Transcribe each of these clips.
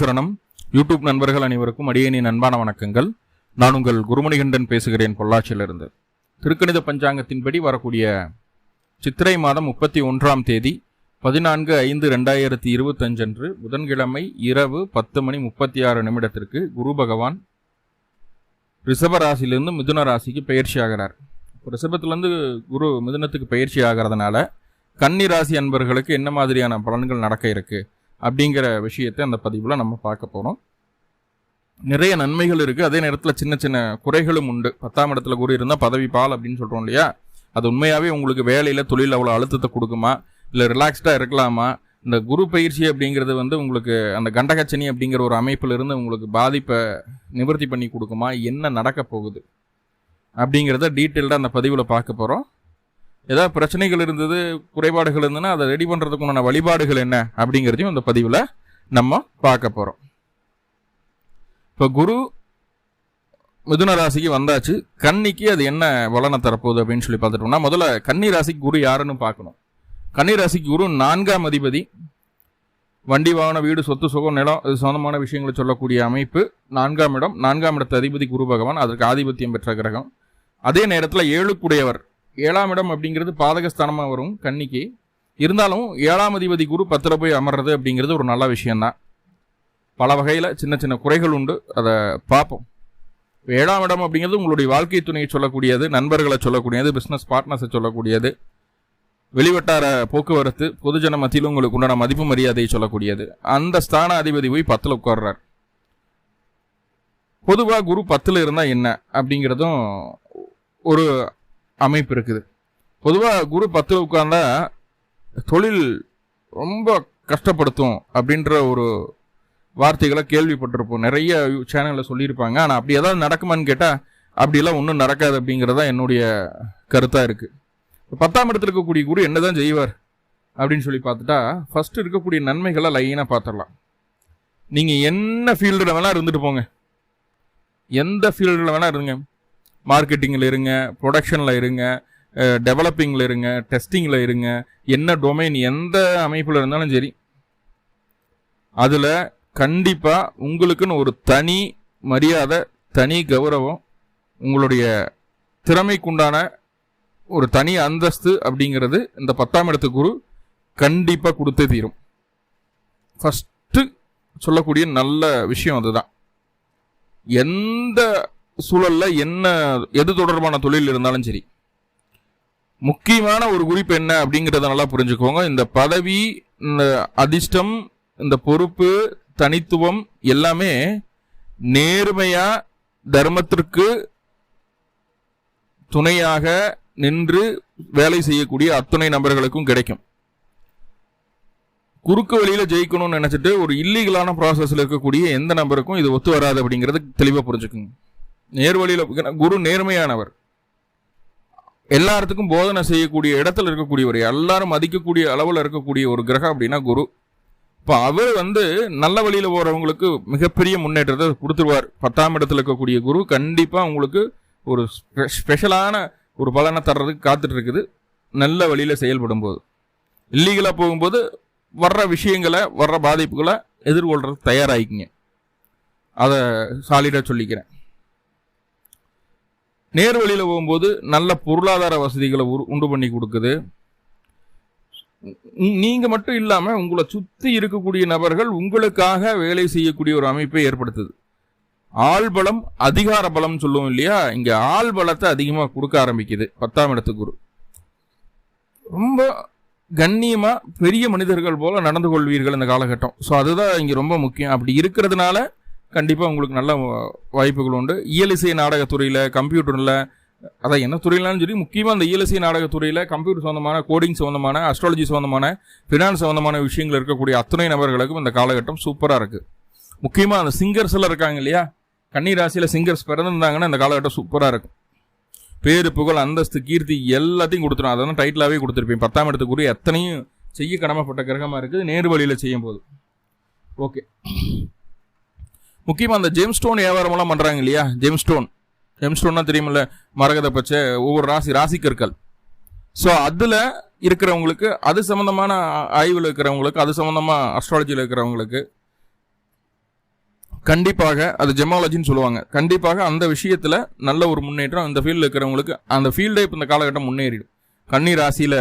சரணம். யூடியூப் நண்பர்கள் அனைவருக்கும் அடியணி அன்பான வணக்கங்கள். நான் உங்கள் குருமணிகண்டன் பேசுகிறேன் பொள்ளாச்சியிலிருந்து. திருக்கணித பஞ்சாங்கத்தின்படி வரக்கூடிய சித்திரை மாதம் முப்பத்தி ஒன்றாம் தேதி பதினான்கு ஐந்து ரெண்டாயிரத்தி இருபத்தஞ்சன்று புதன்கிழமை இரவு பத்து மணி முப்பத்தி ஆறு நிமிடத்திற்கு குரு பகவான் ரிஷப ராசியிலிருந்து மிதுன ராசிக்கு பயிற்சி ஆகிறார். ரிஷபத்திலேருந்து குரு மிதுனத்துக்கு பயிற்சி ஆகிறதுனால கன்னி ராசி அன்பர்களுக்கு என்ன மாதிரியான பலன்கள் நடக்க இருக்கு? அப்படிங்கிற விஷயத்தை அந்த பதிவில் நம்ம பார்க்க போகிறோம் நிறைய நன்மைகள் இருக்குது அதே நேரத்தில் சின்ன சின்ன குறைகளும் உண்டு. பத்தாம் இடத்துல குரு இருந்தால் பதவி பால் அப்படின்னு சொல்கிறோம் இல்லையா? அது உண்மையாகவே உங்களுக்கு வேலையில் தொழில் அவ்வளோ அழுத்தத்தை கொடுக்குமா? இல்லை ரிலாக்ஸ்டாக இருக்கலாமா? இந்த குரு பயிற்சி அப்படிங்கிறது வந்து உங்களுக்கு அந்த கண்டகச்சனி அப்படிங்கிற ஒரு அமைப்பில் இருந்து உங்களுக்கு பாதிப்பை நிவர்த்தி பண்ணி கொடுக்குமா? என்ன நடக்க போகுது? அப்படிங்கிறத டீட்டெயில்டாக அந்த பதிவில் பார்க்க போகிறோம் ஏதாவது பிரச்சனைகள் இருந்தது குறைபாடுகள் இருந்ததுன்னா அதை ரெடி பண்ணுறதுக்குண்டான வழிபாடுகள் என்ன அப்படிங்கிறதையும் அந்த பதிவில் நம்ம பார்க்க போகிறோம் இப்போ குரு மிதுன ராசிக்கு வந்தாச்சு. கன்னிக்கு அது என்ன வளனை தரப்போகுது அப்படின்னு சொல்லி பார்த்துட்டோம்னா முதல்ல கன்னி ராசிக்கு குரு யாருன்னு பார்க்கணும். கன்னி ராசிக்கு குரு நான்காம் அதிபதி. வண்டி வாகன வீடு சொத்து சுகம் நிலம் இது சொந்தமான விஷயங்களை சொல்லக்கூடிய அமைப்பு. நான்காம் இடம். நான்காம் இடத்து அதிபதி குரு பகவான். அதற்கு ஆதிபத்தியம் பெற்ற கிரகம். அதே நேரத்தில் ஏழுக்குடையவர். ஏழாம் இடம் அப்படிங்கிறது பாதகஸ்தானமாக வரும் கன்னிக்கு. இருந்தாலும் ஏழாம் அதிபதி குரு பத்தில் போய் அமர்றது அப்படிங்கிறது ஒரு நல்ல விஷயந்தான் பல வகையில் சின்ன சின்ன குறைகள் உண்டு அதை பார்ப்போம். ஏழாம் இடம் அப்படிங்கிறது உங்களுடைய வாழ்க்கை துணையை சொல்லக்கூடியது நண்பர்களை சொல்லக்கூடியது பிஸ்னஸ் பார்ட்னர்ஸை சொல்லக்கூடியது வெளிவட்டார போக்குவரத்து பொதுஜன மத்தியில் உங்களுக்கு உண்டான மதிப்பு மரியாதையை சொல்லக்கூடியது. அந்த ஸ்தான அதிபதி போய் பத்தில் உட்கார்றார். பொதுவாக குரு பத்தில் இருந்தால் என்ன அப்படிங்கிறதும் ஒரு அமைப்பு இருக்குது. பொதுவாக குரு பத்தில் உட்கார்ந்தா தொழில் ரொம்ப கஷ்டப்படுத்தும் அப்படின்ற ஒரு வார்த்தைகளை கேள்விப்பட்டிருப்போம். நிறைய சேனலில் சொல்லியிருப்பாங்க. ஆனால் அப்படி ஏதாவது நடக்குமான்னு கேட்டால் அப்படியெல்லாம் ஒன்றும் நடக்காது அப்படிங்கிறதா என்னுடைய கருத்தாக இருக்குது பத்தாம் இடத்துல இருக்கக்கூடிய குரு என்னதான் செய்வார் அப்படின்னு சொல்லி பார்த்துட்டா ஃபர்ஸ்ட் இருக்கக்கூடிய நன்மைகளை லைனாக பார்த்துடலாம். நீங்கள் என்ன ஃபீல்டில் வேணால் இருந்துட்டு போங்க. எந்த ஃபீல்டில் வேணால் இருங்க மார்க்கெட்டிங்கில் இருங்க ப்ரொடக்ஷனில் இருங்க டெவலப்பிங்கில் இருங்க டெஸ்டிங்கில் இருங்க என்ன டொமைன் எந்த அமைப்பில் இருந்தாலும் சரி. அதில் கண்டிப்பாக உங்களுக்குன்னு ஒரு தனி மரியாதை தனி கௌரவம் உங்களுடைய திறமைக்குண்டான ஒரு தனி அந்தஸ்து அப்படிங்கிறது இந்த பத்தாம் இடத்து குரு கண்டிப்பாக கொடுத்தே தீரும். ஃபஸ்ட்டு சொல்லக்கூடிய நல்ல விஷயம் அதுதான். எந்த சூழல்ல என்ன எது தொடர்பான தொழில் இருந்தாலும் சரி. முக்கியமான ஒரு குறிப்பு என்ன அப்படிங்கிறத நல்லா புரிஞ்சுக்கோங்க. இந்த பதவி இந்த அதிர்ஷ்டம் இந்த பொறுப்பு தனித்துவம் எல்லாமே நேர்மையாக தர்மத்திற்கு துணையாக நின்று வேலை செய்யக்கூடிய அத்துணை நபர்களுக்கும் கிடைக்கும். குறுக்கு வழியில் ஜெயிக்கணும்னு நினச்சிட்டு ஒரு இல்லீகலான ப்ராசஸில் இருக்கக்கூடிய எந்த நபருக்கும் இது ஒத்து வராது அப்படிங்கிறது தெளிவாக புரிஞ்சுக்குங்க. நேர்வழியில் குரு நேர்மையானவர். எல்லாத்துக்கும் போதனை செய்யக்கூடிய இடத்துல இருக்கக்கூடியவர் எல்லாரும் மதிக்கக்கூடிய அளவில் இருக்கக்கூடிய ஒரு கிரகம் அப்படின்னா குரு. இப்போ அவர் வந்து நல்ல வழியில் போகிறவங்களுக்கு மிகப்பெரிய முன்னேற்றத்தை கொடுத்துருவார். பத்தாம் இடத்துல இருக்கக்கூடிய குரு கண்டிப்பாக உங்களுக்கு ஒரு ஸ்பெஷலான ஒரு பலனை தர்றதுக்கு காத்துட்டு இருக்குது. நல்ல வழியில் செயல்படும் போது இல்லீகலாக போகும்போது வர்ற விஷயங்களை வர்ற பாதிப்புகளை எதிர்கொள்றதுக்கு தயாராகிக்குங்க அதை சாலிடாக சொல்லிக்கிறேன். நேர்வழியில் போகும்போது நல்ல பொருளாதார வசதிகளை உண்டு பண்ணி கொடுக்குது. நீங்கள் மட்டும் இல்லாமல் உங்களை சுற்றி இருக்கக்கூடிய நபர்கள் உங்களுக்காக வேலை செய்யக்கூடிய ஒரு அமைப்பை ஏற்படுத்துது. ஆள்பலம் அதிகார பலம் சொல்லுவோம் இல்லையா? இங்கே ஆள் பலத்தை கொடுக்க ஆரம்பிக்குது பத்தாம் இடத்துக்கு குரு ரொம்ப கண்ணியமாக பெரிய மனிதர்கள் போல நடந்து கொள்வீர்கள் இந்த காலகட்டம். ஸோ அதுதான் இங்கே ரொம்ப முக்கியம். அப்படி இருக்கிறதுனால கண்டிப்பாக உங்களுக்கு நல்ல வாய்ப்புகள் உண்டு. இயலிசை நாடகத்துறையில் கம்ப்யூட்டரில் அதான் என்ன துறையிலான்னு சொல்லி முக்கியமாக அந்த இயலிசை நாடகத்துறையில் கம்ப்யூட்டர் சம்மந்தமான கோடிங் சம்மந்தமான அஸ்ட்ராலஜி சம்மந்தமான ஃபினான்ஸ் சம்மந்தமான விஷயங்கள் இருக்கக்கூடிய அத்தனை நபர்களுக்கும் இந்த காலகட்டம் சூப்பராக இருக்குது முக்கியமாக அந்த சிங்கர்ஸ் எல்லாம் இருக்காங்க இல்லையா? கன்னி ராசியில் சிங்கர்ஸ் பிறந்திருந்தாங்கன்னா இந்த காலகட்டம் சூப்பராக இருக்கும். பேரு புகழ் அந்தஸ்து கீர்த்தி எல்லாத்தையும் கொடுத்துரும். அதான் டைட்டிலாகவே கொடுத்துருப்பேன். பத்தாம் இடத்துக்குரிய எத்தனையும் செய்ய கடமைப்பட்ட கிரகமாக இருக்குது. நேரு வழியில் செய்யும் போது ஓகே முக்கியமாக அந்த ஜேம்ஸ் ஸ்டோன் வியாபாரமெல்லாம் பண்ணுறாங்க இல்லையா? ஜேம்ஸ் ஸ்டோன் ஜேம்ஸ் ஸ்டோன்னா தெரியுமில்ல மரகத பச்சை ஒவ்வொரு ராசி ராசி கற்கள். ஸோ அதில் இருக்கிறவங்களுக்கு அது சம்மந்தமான ஆய்வில் இருக்கிறவங்களுக்கு அது சம்மந்தமாக அஸ்ட்ராலஜியில் இருக்கிறவங்களுக்கு கண்டிப்பாக அது ஜெமாலஜின்னு சொல்லுவாங்க. கண்டிப்பாக அந்த விஷயத்தில் நல்ல ஒரு முன்னேற்றம் அந்த ஃபீல்டில் இருக்கிறவங்களுக்கு அந்த ஃபீல்டே இப்போ இந்த காலகட்டம் முன்னேறிடும் கன்னி ராசியில்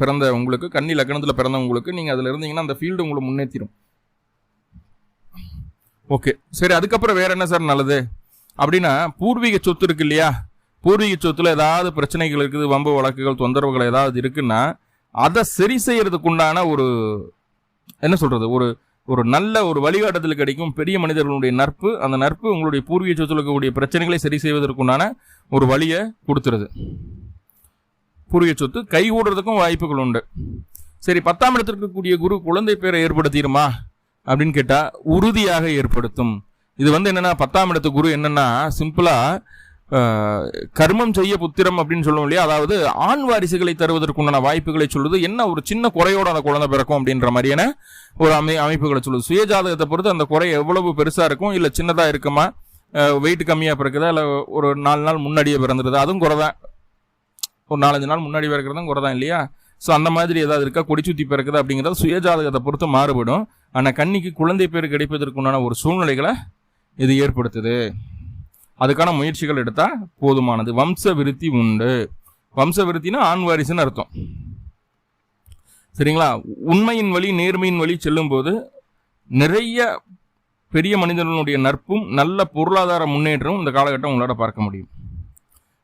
பிறந்த உங்களுக்கு கன்னி லக்னத்தில் பிறந்தவங்களுக்கு நீங்கள் அதில் இருந்தீங்கன்னா அந்த ஃபீல்டு உங்களை முன்னேற்றிடும் ஓகே. சரி அதுக்கப்புறம் வேற என்ன சார் நல்லது? அப்படின்னா பூர்வீக சொத்து இருக்கு இல்லையா? பூர்வீக சொத்துல ஏதாவது பிரச்சனைகள் இருக்குது வம்பு வழக்குகள் தொந்தரவுகள் ஏதாவது இருக்குன்னா அதை சரி செய்யறதுக்கு உண்டான ஒரு என்ன சொல்றது ஒரு ஒரு நல்ல ஒரு வழிகாட்டுதல் கிடைக்கும். பெரிய மனிதர்களுடைய நட்பு அந்த நட்பு உங்களுடைய பூர்வீக சொத்துல இருக்கக்கூடிய பிரச்சனைகளை சரி செய்வதற்குண்டான ஒரு வழியை கொடுத்துருது. பூர்வீக சொத்து கைகூடுறதுக்கும் வாய்ப்புகள் உண்டு. சரி பத்தாம் இடத்திற்கு இருக்கக்கூடிய குரு குழந்தை பேரை ஏற்படுத்திடுமா? அப்படின்னு கேட்டால் உறுதியாக ஏற்படுத்தும். இது வந்து என்னென்னா பத்தாம் இடத்து குரு என்னென்னா சிம்பிளாக கர்மம் செய்ய புத்திரம் அப்படின்னு சொல்லுவோம் இல்லையா? அதாவது ஆண் வாரிசுகளை தருவதற்குண்டான வாய்ப்புகளை சொல்லுது. என்ன ஒரு சின்ன குறையோட அந்த குழந்தை பிறக்கும் அப்படின்ற மாதிரியான ஒரு அமை அமைப்புகளை சொல்லுது. சுயஜாதகத்தை பொறுத்து அந்த குறை எவ்வளவு பெருசாக இருக்கும் இல்லை சின்னதாக இருக்குமா? வெயிட் கம்மியாக பிறக்குதா? இல்லை ஒரு நாலு நாள் முன்னாடியே பிறந்துடுது? அதுவும் குறை தான் ஒரு நாலஞ்சு நாள் முன்னாடி பிறக்கிறதும் குறை தான் இல்லையா? ஸோ அந்த மாதிரி ஏதாவது இருக்கா? கொடி சுத்தி பிறக்குது அப்படிங்கிறது சுயஜாதகத்தை பொறுத்து மாறுபடும். ஆனால் கன்னிக்கு குழந்தை பேர் கிடைப்பதற்குண்டான ஒரு சூழ்நிலைகளை இது ஏற்படுத்துது. அதுக்கான முயற்சிகள் எடுத்தால் போதுமானது. வம்ச விருத்தி உண்டு. வம்ச விருத்தினா ஆண் வாரிசுன்னு அர்த்தம். சரிங்களா? உண்மையின் வழி நேர்மையின் வழி செல்லும்போது நிறைய பெரிய மனிதர்களுடைய நட்பும் நல்ல பொருளாதார முன்னேற்றமும் இந்த காலகட்டம் உங்களால் பார்க்க முடியும்.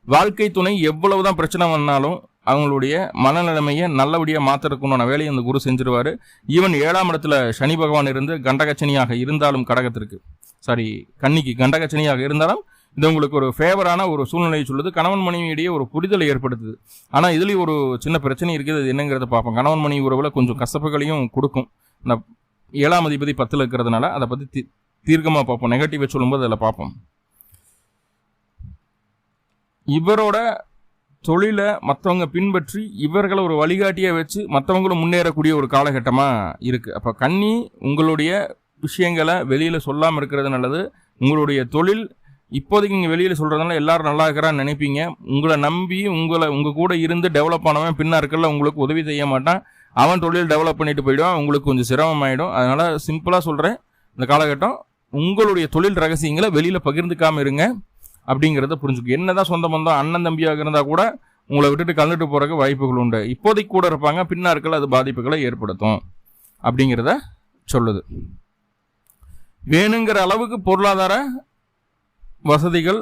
வாழ்க்கை துணை எவ்வளவுதான் பிரச்சனை வந்தாலும் அவங்களுடைய மனநிலைமையை நல்லபடியாக மாற்றுறதுக்குண்டான வேலையை அந்த குரு செஞ்சிருவாரு. ஈவன் ஏழாம் இடத்துல சனி பகவான் இருந்து கண்டகச்சனியாக இருந்தாலும் கடகத்திற்கு. சாரி கன்னிக்கு கண்டகச்சனியாக இருந்தாலும் இது உங்களுக்கு ஒரு ஃபேவரான ஒரு சூழ்நிலையை சொல்லுது. கணவன் மனைவியிடையே ஒரு புரிதலை ஏற்படுத்துது. ஆனால் இதுலேயும் ஒரு சின்ன பிரச்சனை இருக்குது. அது என்னங்கிறத பார்ப்போம். கணவன் மனைவி உறவில் கொஞ்சம் கசப்புகளையும் கொடுக்கும். இந்த ஏழாம் அதிபதி பத்தில் இருக்கிறதுனால அதை பற்றி தீ தீர்க்கமாக பார்ப்போம். நெகட்டிவை சொல்லும்போது அதில் பார்ப்போம். இவரோட தொழிலை மற்றவங்க பின்பற்றி இவர்களை ஒரு வழிகாட்டியாக வச்சு மற்றவங்களும் முன்னேறக்கூடிய ஒரு காலகட்டமாக இருக்குது அப்போ கன்னி உங்களுடைய விஷயங்களை வெளியில் சொல்லாமல் இருக்கிறது நல்லது. உங்களுடைய தொழில் இப்போதைக்கு நீங்கள் வெளியில் சொல்கிறதுனால எல்லாரும் நல்லா இருக்கிறான்னு நினைப்பீங்க. உங்களை நம்பி உங்களை உங்கள் கூட இருந்து டெவலப் ஆனவன் பின்னா இருக்கல உங்களுக்கு உதவி செய்ய மாட்டான். அவன் தொழில் டெவலப் பண்ணிட்டு போயிடுவான். உங்களுக்கு கொஞ்சம் சிரமமாயிடும். அதனால் சிம்பிளாக சொல்கிறேன் இந்த காலகட்டம் உங்களுடைய தொழில் ரகசியங்களை வெளியில் பகிர்ந்துக்காமல் இருங்க. அப்படிங்கிறத புரிஞ்சுக்கும் என்னதான் சொந்த பந்தம் அண்ணன் தம்பியாக இருந்தால் கூட உங்களை விட்டுட்டு கலந்துட்டு போறதுக்கு வாய்ப்புகள் உண்டு. இப்போதைக்கு கூட இருப்பாங்க பின்னா அது பாதிப்புகளை ஏற்படுத்தும் அப்படிங்கிறத சொல்லுது. வேணுங்கிற அளவுக்கு பொருளாதார வசதிகள்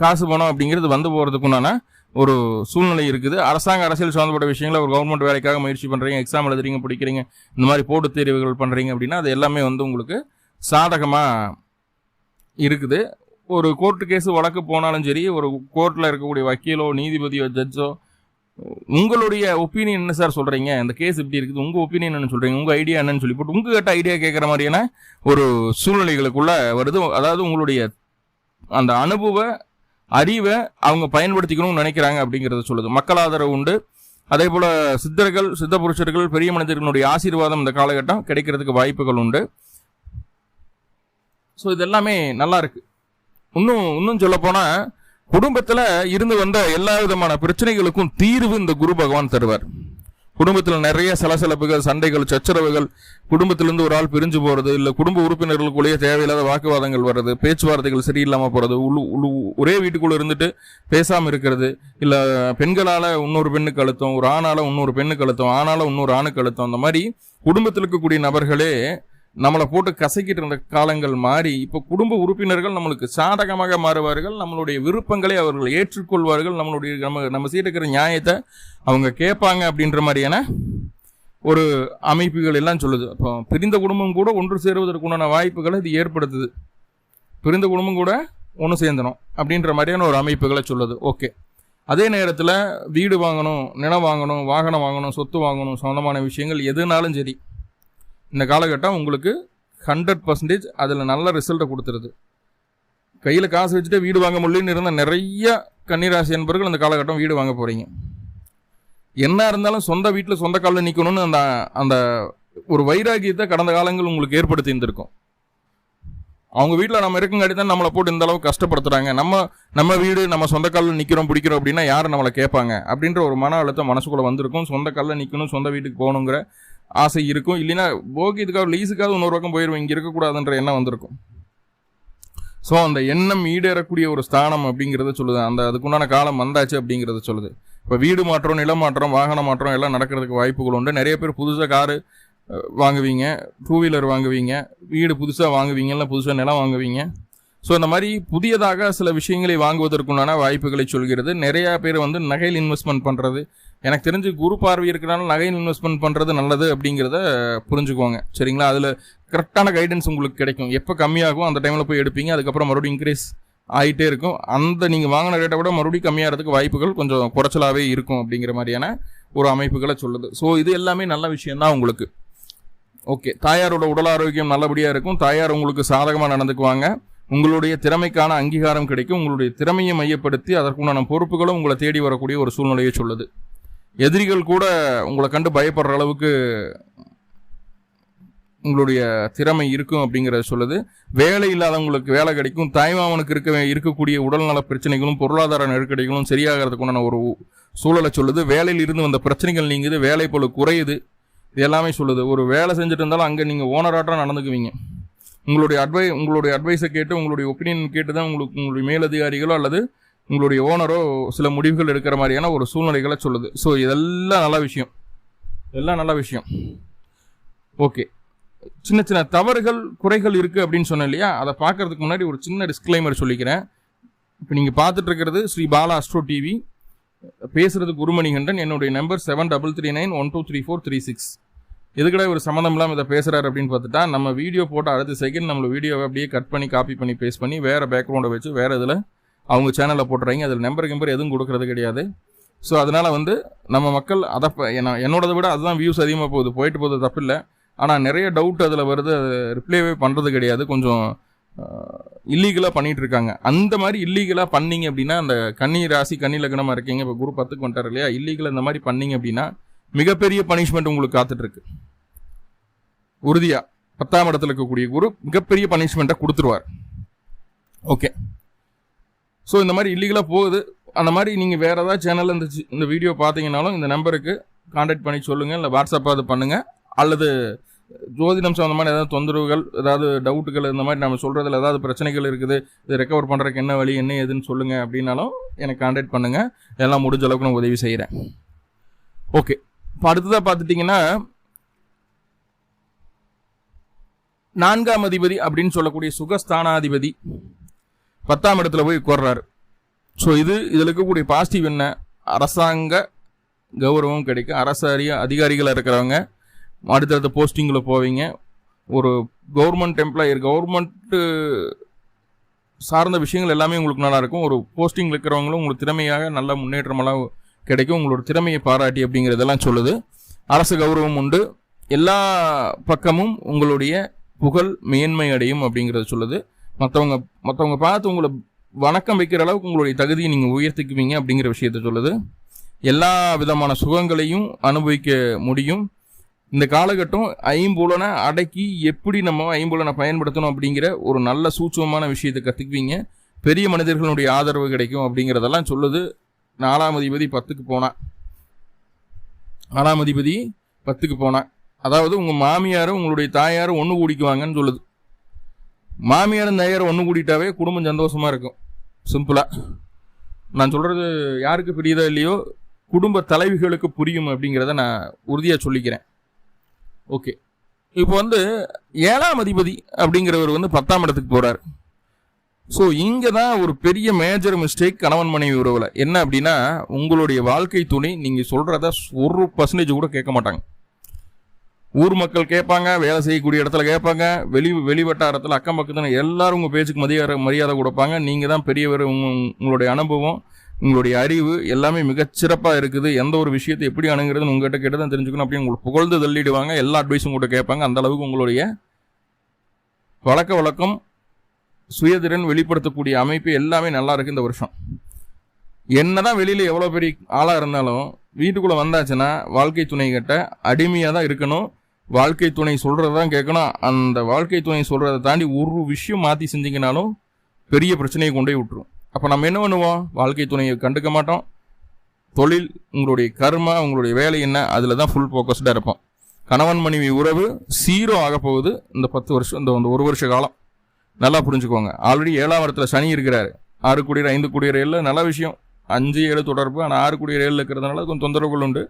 காசு பணம் அப்படிங்கிறது வந்து போகிறதுக்குண்டான ஒரு சூழ்நிலை இருக்குது. அரசாங்க அரசியல் சம்மந்தப்பட்ட விஷயங்களை ஒரு கவர்மெண்ட் வேலைக்காக முயற்சி பண்ணுறீங்க எக்ஸாம் எழுதுறீங்க பிடிக்கிறீங்க இந்த மாதிரி போட்டுத் தேர்வுகள் பண்ணுறீங்க அப்படின்னா அது எல்லாமே வந்து உங்களுக்கு சாதகமாக இருக்குது. ஒரு கோர்ட்டு கேஸ் வழக்கு போனாலும் சரி ஒரு கோர்ட்டில் இருக்கக்கூடிய வக்கீலோ நீதிபதியோ ஜட்ஜோ உங்களுடைய ஒப்பீனியன் என்ன சார் சொல்கிறீங்க இந்த கேஸ் இப்படி இருக்குது. உங்கள் ஒப்பீனியன் என்ன சொல்கிறீங்க உங்கள் ஐடியா என்னன்னு சொல்லி போட்டு உங்கள் கிட்ட ஐடியா கேட்குற மாதிரியான ஒரு சூழ்நிலைகளுக்குள்ளே வருது. அதாவது உங்களுடைய அந்த அனுபவ அறிவை அவங்க பயன்படுத்திக்கணும்னு நினைக்கிறாங்க அப்படிங்கிறத சொல்லுது. மக்கள் ஆதரவு உண்டு. அதே போல் சித்தர்கள் சித்த புருஷர்கள் பெரிய மனிதர்களுடைய ஆசீர்வாதம் இந்த காலகட்டம் கிடைக்கிறதுக்கு வாய்ப்புகள் உண்டு. ஸோ இது எல்லாமே நல்லா இருக்குது இன்னும் இன்னும் சொல்ல போனா குடும்பத்துல இருந்து வந்த எல்லா விதமான பிரச்சனைகளுக்கும் தீர்வு இந்த குரு பகவான் தருவார். குடும்பத்தில் நிறைய சலசலப்புகள் சண்டைகள் சச்சரவுகள் குடும்பத்திலிருந்து ஒரு ஆள் பிரிஞ்சு போறது இல்லை குடும்ப உறுப்பினர்களுக்குள்ளேயே தேவையில்லாத வாக்குவாதங்கள் வர்றது பேச்சுவார்த்தைகள் சரியில்லாம போறது உள்ள ஒரே வீட்டுக்குள்ள இருந்துட்டு பேசாம இருக்கிறது இல்ல பெண்களால இன்னொரு பெண்ணுக்கு அழுத்தம் ஒரு ஆணால இன்னொரு பெண்ணுக்கு அழுத்தம் ஆணால இன்னொரு ஆணுக்கு அழுத்தம் அந்த மாதிரி குடும்பத்தில் இருக்கக்கூடிய நபர்களே நம்மளை போட்டு கசக்கிட்டு இருந்த காலங்கள் மாறி இப்போ குடும்ப உறுப்பினர்கள் நம்மளுக்கு சாதகமாக மாறுவார்கள் நம்மளுடைய விருப்பங்களை அவர்கள் ஏற்றுக்கொள்வார்கள் நம்மளுடைய நம்ம நம்ம சீட்டு இருக்கிற நியாயத்தை அவங்க கேட்பாங்க அப்படின்ற மாதிரியான ஒரு அமைப்புகள் எல்லாம் சொல்லுது. அப்போ பிரிந்த குடும்பம் கூட ஒன்று சேருவதற்குண்டான வாய்ப்புகளை இது ஏற்படுத்துது. பிரிந்த குடும்பம் கூட ஒன்று சேர்ந்தணும் அப்படின்ற மாதிரியான ஒரு அமைப்புகளை சொல்லுது. ஓகே. அதே நேரத்தில் வீடு வாங்கணும் நிலம் வாங்கணும் வாகனம் வாங்கணும் சொத்து வாங்கணும் சொந்தமான விஷயங்கள் எதுனாலும் சரி. இந்த காலகட்டம் உங்களுக்கு ஹண்ட்ரட் பர்சன்டேஜ் அதில் நல்ல ரிசல்ட்டை கொடுத்துருது. கையில் காசு வச்சுட்டு வீடு வாங்க முடியலன்னு இருந்த நிறைய கன்னிராசி என்பவர்கள் இந்த காலகட்டம் வீடு வாங்க போகிறீங்க என்ன இருந்தாலும் சொந்த வீட்டில் சொந்த காலில் நிற்கணும்னு அந்த அந்த ஒரு வைராகியத்தை கடந்த காலங்கள் உங்களுக்கு ஏற்படுத்தி இருந்திருக்கும். அவங்க வீட்டில் நம்ம இருக்குங்காட்டி தான் நம்மளை போட்டு இந்த அளவுக்கு கஷ்டப்படுத்துறாங்க. நம்ம நம்ம வீடு நம்ம சொந்த காலில் நிற்கிறோம் பிடிக்கிறோம் அப்படின்னா யார் நம்மளை கேட்பாங்க? அப்படின்ற ஒரு மன அழுத்தம் மனசுக்குள்ளே வந்திருக்கும். சொந்த காலில் நிற்கணும் சொந்த வீட்டுக்கு போகணுங்கிற ஆசை இருக்கும். இல்லைன்னா போகி இதுக்காக லீஸுக்காக இன்னொரு பக்கம் போயிடுவோம் இங்கே இருக்கக்கூடாதுன்ற எண்ணம் வந்திருக்கும். ஸோ அந்த எண்ணம் ஈடேறக்கூடிய ஒரு ஸ்தானம் அப்படிங்கிறத சொல்லுது. அந்த அதுக்குண்டான காலம் வந்தாச்சு அப்படிங்கிறத சொல்லுது. இப்போ வீடு மாற்றம் நிலம் மாற்றம் வாகன மாற்றம் எல்லாம் நடக்கிறதுக்கு வாய்ப்புகள் உண்டு. நிறைய பேர் புதுசாக காரு வாங்குவீங்க. டூ வீலர் வாங்குவீங்க. வீடு புதுசாக வாங்குவீங்க இல்லை புதுசாக நிலம் வாங்குவீங்க. ஸோ இந்த மாதிரி புதியதாக சில விஷயங்களை வாங்குவதற்குண்டான வாய்ப்புகளை சொல்கிறது. நிறையா பேர் வந்து நகையில் இன்வெஸ்ட்மெண்ட் பண்ணுறது எனக்கு தெரிஞ்சு குரு பார்வை இருக்கிறனால நகையில் இன்வெஸ்ட்மெண்ட் பண்ணுறது நல்லது அப்படிங்கிறத புரிஞ்சுக்கோங்க சரிங்களா? அதில் கரெக்டான கைடன்ஸ் உங்களுக்கு கிடைக்கும். எப்போ கம்மியாகும் அந்த டைமில் போய் எடுப்பீங்க. அதுக்கப்புறம் மறுபடியும் இன்க்ரீஸ் ஆகிட்டே இருக்கும். அந்த நீங்கள் வாங்கின ரேட்டை விட மறுபடியும் கம்மியாகிறதுக்கு வாய்ப்புகள் கொஞ்சம் குறைச்சலாகவே இருக்கும் அப்படிங்கிற மாதிரியான ஒரு அமைப்புகளை சொல்லுது. ஸோ இது எல்லாமே நல்ல விஷயம்தான் உங்களுக்கு. ஓகே தாயாரோட உடல் ஆரோக்கியம் நல்லபடியாக இருக்கும். தாயார் உங்களுக்கு சாதகமாக நடந்துக்குவாங்க. உங்களுடைய திறமைக்கான அங்கீகாரம் கிடைக்கும். உங்களுடைய திறமையை மையப்படுத்தி அதற்குண்டான பொறுப்புகளும் உங்களை தேடி வரக்கூடிய ஒரு சூழ்நிலையை சொல்லுது. எதிரிகள் கூட உங்களை கண்டு பயப்படுற அளவுக்கு உங்களுடைய திறமை இருக்கும் அப்படிங்கிறத சொல்லுது. வேலை இல்லாதவங்களுக்கு வேலை கிடைக்கும். தாய்மாமனுக்கு இருக்க இருக்கக்கூடிய உடல்நல பிரச்சனைகளும் பொருளாதார நெருக்கடிகளும் சரியாகிறதுக்குண்டான ஒரு சூழலை சொல்லுது. வேலையில் இருந்து வந்த பிரச்சனைகள் நீங்குது. வேலை போல குறையுது. இது எல்லாமே சொல்லுது. ஒரு வேலை செஞ்சுட்டு இருந்தாலும் அங்கே நீங்கள் ஓனராட்டம் நடந்துக்குவீங்க. உங்களுடைய அட்வை உங்களுடைய அட்வைஸை கேட்டு உங்களுடைய ஒப்பீனியன் கேட்டு தான் உங்களுக்கு உங்களுடைய மேலதிகாரிகளோ அல்லது உங்களுடைய ஓனரோ சில முடிவுகள் எடுக்கிற மாதிரியான ஒரு சூழ்நிலைகளை சொல்லுது. ஸோ இதெல்லாம் நல்ல விஷயம். எல்லாம் நல்ல விஷயம். ஓகே சின்ன சின்ன தவறுகள் குறைகள் இருக்குது அப்படின்னு சொன்னேன் இல்லையா? அதை பார்க்கறதுக்கு முன்னாடி ஒரு சின்ன டிஸ்க்ளைமர் சொல்லிக்கிறேன். இப்போ நீங்கள் பார்த்துட்டு இருக்கிறது ஸ்ரீ பாலா அஸ்ட்ரோ டிவி பேசுறது குருமணிகண்டன் என்னுடைய number seven double three nine one two three four three six எதுக்கடா ஒரு சம்மந்தம் இல்லாமல் இதை பேசுகிறார் அப்படின்னு பார்த்துட்டா நம்ம வீடியோ போட்டு அடுத்த செகண்ட் நம்மளை வீடியோவை அப்படியே கட் பண்ணி காப்பி பண்ணி பேஸ்ட் பண்ணி வேறு பேக்ரவுண்டை வச்சு வேறு இதில் அவங்க சேனலில் போட்டுறாங்க. அதில் நம்பர் கிம்பர் எதுவும் கொடுக்கறது கிடையாது. ஸோ அதனால் வந்து நம்ம மக்கள் அதை ப- என்னோடதை விட அதுதான் வியூஸ் அதிகமாக போகுது. போயிட்டு போகுது தப்பில்லை. ஆனால் நிறைய டவுட் அதில் வருது. ரிப்ளைவே பண்ணுறது கிடையாது. கொஞ்சம் இல்லீகலாக பண்ணிகிட்டு இருக்காங்க. அந்த மாதிரி இல்லீகலாக பண்ணீங்க அப்படின்னா அந்த கன்னி ராசி கன்னி லக்னமாக இருக்கீங்க. இப்போ குரூப் பத்துக்கு வந்துட்டார் இல்லையா? இல்லீகலாக இந்த மாதிரி பண்ணீங்க அப்படின்னா மிகப்பெரிய பனிஷ்மெண்ட் உங்களுக்கு காத்துட்ருக்கு. உறுதியாக பத்தாம் இடத்துல இருக்கக்கூடிய குரு மிகப்பெரிய பனிஷ்மெண்ட்டை கொடுத்துருவார். ஓகே ஸோ இந்த மாதிரி இல்லீகலாக போகுது. அந்த மாதிரி நீங்கள் வேறு ஏதாவது சேனலில் இந்த இந்த வீடியோ பார்த்தீங்கன்னாலும் இந்த நம்பருக்கு காண்டாக்ட் பண்ணி சொல்லுங்கள் இல்லை வாட்ஸ்அப்பாக பண்ணுங்கள் அல்லது ஜோதிடம் சம்மந்தமான ஏதாவது தொந்தரவுகள் ஏதாவது டவுட்டுகள் இந்த மாதிரி நம்ம சொல்கிறதுல ஏதாவது பிரச்சனைகள் இருக்குது. இது ரெக்கவர் பண்ணுறதுக்கு என்ன வழி என்ன ஏதுன்னு சொல்லுங்கள் அப்படின்னாலும் எனக்கு காண்டாக்ட் பண்ணுங்கள் எல்லாம் முடிஞ்ச அளவுக்கு நான் உதவி செய்கிறேன் ஓகே இப்போ அடுத்ததாக பார்த்துட்டிங்கன்னா நான்காம் அதிபதி அப்படின்னு சொல்லக்கூடிய சுகஸ்தானாதிபதி. பத்தாம் இடத்துல போய் கோர்றாரு ஸோ இது இதில் இருக்கக்கூடிய பாசிட்டிவ் என்ன? அரசாங்க கௌரவம் கிடைக்கும். அரசு அறிய அதிகாரிகளாக இருக்கிறவங்க அடுத்தடுத்த போஸ்டிங்கில் போவீங்க. ஒரு கவர்மெண்ட் எம்ப்ளாயர் கவர்மெண்ட்டு சார்ந்த விஷயங்கள் எல்லாமே உங்களுக்கு நல்லா இருக்கும். ஒரு போஸ்டிங்கில் இருக்கிறவங்களும் உங்களுக்கு திறமையாக நல்ல முன்னேற்றமெல்லாம் கிடைக்கும். உங்களோட திறமையை பாராட்டி அப்படிங்கிறதெல்லாம் சொல்லுது. அரசு கௌரவம் உண்டு. எல்லா பக்கமும் உங்களுடைய புகழ் மேன்மை அடையும் அப்படிங்கிறத சொல்லுது. மற்றவங்க மற்றவங்க பார்த்து உங்களை வணக்கம் வைக்கிற அளவுக்கு உங்களுடைய தகுதியை நீங்கள் உயர்த்திக்குவீங்க அப்படிங்கிற விஷயத்த சொல்லுது. எல்லா விதமான சுகங்களையும் அனுபவிக்க முடியும். இந்த காலகட்டம் ஐம்புலனை அடக்கி எப்படி நம்ம ஐம்புலனை பயன்படுத்தணும் அப்படிங்கிற ஒரு நல்ல சூட்சமமான விஷயத்தை கற்றுக்குவீங்க பெரிய மனிதர்களுடைய ஆதரவு கிடைக்கும் அப்படிங்கிறதெல்லாம் சொல்லுது. நாலாம் அதிபதி பத்துக்கு போனா. நாலாம் அதிபதி பத்துக்கு போனா. அதாவது உங்கள் மாமியாரும் உங்களுடைய தாயாரும் ஒன்று கூடிக்குவாங்கன்னு சொல்லுது. மாமியாரும் நையர் ஒன்று கூடிட்டாவே குடும்பம் சந்தோஷமாக இருக்கும். சிம்பிளாக நான் சொல்கிறது யாருக்கு புரியுதோ இல்லையோ குடும்ப தலைவிகளுக்கு புரியும் அப்படிங்கிறத நான் உறுதியாக சொல்லிக்கிறேன். ஓகே இப்போ வந்து ஏழாம் அதிபதி அப்படிங்கிறவர் வந்து பத்தாம் இடத்துக்கு போகிறார் ஸோ இங்கே தான் ஒரு பெரிய மேஜர் மிஸ்டேக் கணவன் மனைவி உறவில். என்ன அப்படின்னா உங்களுடைய வாழ்க்கை துணை நீங்கள் சொல்கிறத ஒரு பர்சன்டேஜ் கூட கேட்க மாட்டாங்க. ஊர் மக்கள் கேட்பாங்க வேலை செய்யக்கூடிய இடத்துல கேட்பாங்க வெளி வெளி வட்டாரத்தில் அக்கம் பக்கத்தில் எல்லாரும் உங்கள் பேச்சுக்கு மதியார மரியாதை கொடுப்பாங்க. நீங்கள் தான் பெரியவர் உங்க உங்களுடைய அனுபவம் உங்களுடைய அறிவு எல்லாமே மிகச்சிறப்பாக இருக்குது. எந்த ஒரு விஷயத்தை எப்படி அணுங்கிறதுன்னு உங்கள்கிட்ட கேட்டு தான் தெரிஞ்சுக்கணும். அப்படி உங்களுக்கு புகழ்ந்து தள்ளிடுவாங்க. எல்லா அட்வைஸும் உங்கள்கிட்ட கேட்பாங்க. அந்த அளவுக்கு உங்களுடைய பழக்க வழக்கம் சுயதிறன் வெளிப்படுத்தக்கூடிய அமைப்பு எல்லாமே நல்லா இருக்கு இந்த வருஷம். என்னதான் வெளியில் எவ்வளோ பெரிய ஆளாக இருந்தாலும் வீட்டுக்குள்ளே வந்தாச்சுன்னா வாழ்க்கை துணை கிட்ட அடிமையாக தான் இருக்கணும். வாழ்க்கை துணை சொல்கிறதான் கேட்கணும். அந்த வாழ்க்கை துணை சொல்கிறத தாண்டி ஒரு விஷயம் மாற்றி செஞ்சிங்கனாலும் பெரிய பிரச்சனையை கொண்டே விட்டுரும். அப்போ நம்ம என்ன பண்ணுவோம்? வாழ்க்கை துணையை கண்டுக்க மாட்டோம். தொழில் உங்களுடைய கர்மா உங்களுடைய வேலை என்ன? அதில் தான் ஃபுல் ஃபோக்கஸ்டாக இருப்போம். கணவன் மனைவி உறவு சீரோ ஆகப்போகுது இந்த பத்து வருஷம் இந்த இந்த ஒரு வருஷ காலம். நல்லா புரிஞ்சுக்கோங்க. ஆல்ரெடி ஏழாம் இடத்துல சனி இருக்கிறாரு. ஆறு குடியர் ஐந்து குடியர் ஏழில் நல்ல விஷயம். அஞ்சு ஏழு தொடர்பு ஆனால் ஆறு குடியர் ஏழில் இருக்கிறதுனால கொஞ்சம் தொந்தரவுகள் உண்டு.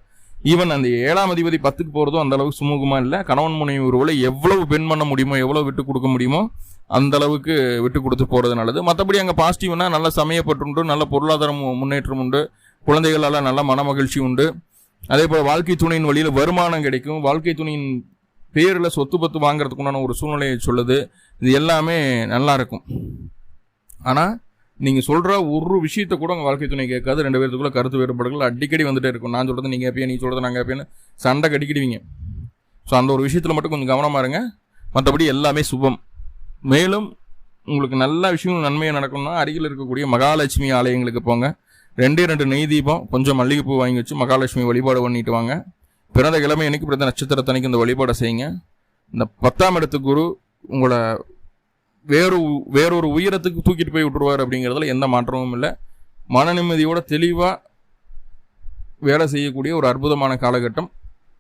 ஈவன் அந்த ஏழாம் அதிபதி பத்துக்கு போகிறதும் அந்த அளவுக்கு சுமூகமாக இல்லை. கணவன் முனை உறவுல எவ்வளவு பெண் பண்ண முடியுமோ எவ்வளவு விட்டு கொடுக்க முடியுமோ அந்த அளவுக்கு விட்டு கொடுத்து போகிறது நல்லது மற்றபடி அங்கே பாசிட்டிவ்னா நல்ல சமயப்பட்டுண்டு நல்ல பொருளாதார மு- முன்னேற்றம் உண்டு. குழந்தைகளால் நல்ல மனமகிழ்ச்சி உண்டு. அதே போல் வாழ்க்கை துணையின் வழியில் வருமானம் கிடைக்கும். வாழ்க்கை துணையின் பேரில் சொத்து பத்து வாங்குறதுக்குண்டான ஒரு சூழ்நிலையை சொல்லுது. இது எல்லாமே நல்லா இருக்கும். ஆனால் நீங்கள் சொல்கிற ஒரு விஷயத்த கூட உங்கள் வாழ்க்கை துணை கேட்காது. ரெண்டு பேர்த்துக்குள்ள கருத்து வேறுபாடுகள் அடிக்கடி வந்துட்டே இருக்கும். நான் சொல்கிறது நீங்கள் எப்பயும் நீ சொல்கிறது நாங்கள் கேட்பேன்னு சண்டை கட்டிக்கிடுவீங்க ஸோ அந்த ஒரு விஷயத்தில் மட்டும் கொஞ்சம் கவனமாக இருங்க. மற்றபடி எல்லாமே சுபம். மேலும் உங்களுக்கு நல்ல விஷயம் நன்மையாக நடக்கணும்னா அருகில் இருக்கக்கூடிய மகாலட்சுமி ஆலயங்களுக்கு போங்க. ரெண்டே ரெண்டு நெய் தீபம் கொஞ்சம் மல்லிகைப்பூ வாங்கி வச்சு மகாலட்சுமி வழிபாடு பண்ணிட்டு வாங்க. பிறந்த கிழமை எனக்கு பிறந்த நட்சத்திரத்தனைக்கு இந்த வழிபாடை செய்யுங்க. இந்த பத்தாம் இடத்து குரு உங்களை வேறு வேறொரு உயரத்துக்கு தூக்கிட்டு போய் விட்டுருவார் அப்படிங்கிறதுல எந்த மாற்றமும் இல்லை. மன நிம்மதியோட தெளிவாக வேலை செய்யக்கூடிய ஒரு அற்புதமான காலகட்டம்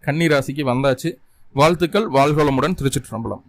கன்னி ராசிக்கு வந்தாச்சு. வாழ்த்துக்கள் வாழ்வளமுடன் திருச்சிற்றம்பலம்.